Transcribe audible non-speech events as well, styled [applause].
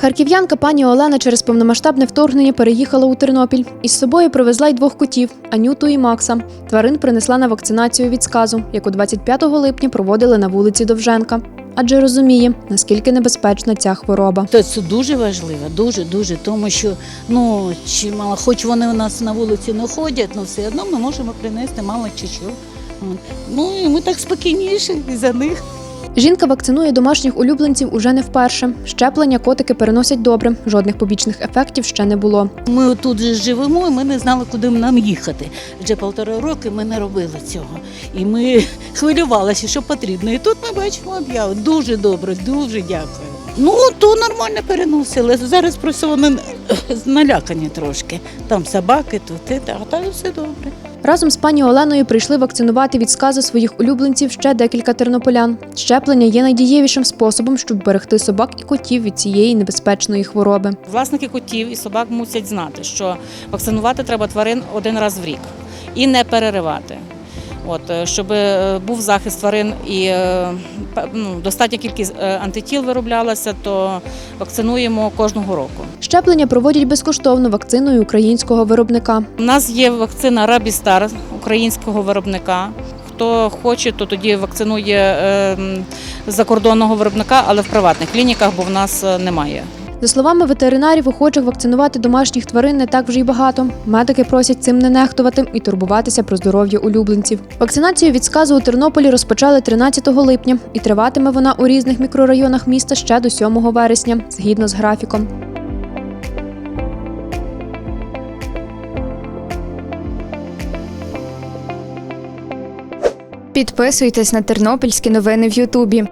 Харків'янка пані Олена через повномасштабне вторгнення переїхала у Тернопіль. Із собою привезла й двох котів Анюту і Макса. Тварин принесла на вакцинацію від сказу, яку 25 липня проводили на вулиці Довженка. Адже розуміє, наскільки небезпечна ця хвороба. Це дуже важливо, дуже дуже, тому що ну чимало, хоч вони у нас на вулиці не ходять, але все одно ми можемо принести мало чи що. Ну і ми так спокійніші і за них. Жінка вакцинує домашніх улюбленців уже не вперше. Щеплення котики переносять добре, жодних побічних ефектів ще не було. Ми тут же живемо, і ми не знали, куди нам їхати. Вже півтора роки ми не робили цього. І ми [laughs] хвилювалися, що потрібно. І тут ми бачимо об'яву. Дуже добре, дуже дякую. Ну, то нормально переносили. Зараз просто вони налякані трошки. Там собаки, тут, а там все добре. Разом з пані Оленою прийшли вакцинувати від сказу своїх улюбленців ще декілька тернополян. Щеплення є найдієвішим способом, щоб берегти собак і котів від цієї небезпечної хвороби. Власники котів і собак мусять знати, що вакцинувати треба тварин один раз в рік і не переривати. От, е, щоб е, був захист тварин і е, ну, достатня кількість антитіл вироблялася, то вакцинуємо кожного року. Щеплення проводять безкоштовно вакциною українського виробника. У нас є вакцина Рабістар українського виробника. Хто хоче, то тоді вакцинує е, закордонного виробника, але в приватних клініках, бо в нас немає. За словами ветеринарів, охочих вакцинувати домашніх тварин не так вже й багато. Медики просять цим не нехтувати і турбуватися про здоров'я улюбленців. Вакцинацію від сказу у Тернополі розпочали 13 липня, і триватиме вона у різних мікрорайонах міста ще до 7 вересня, згідно з графіком. Підписуйтесь на тернопільські новини в Ютубі.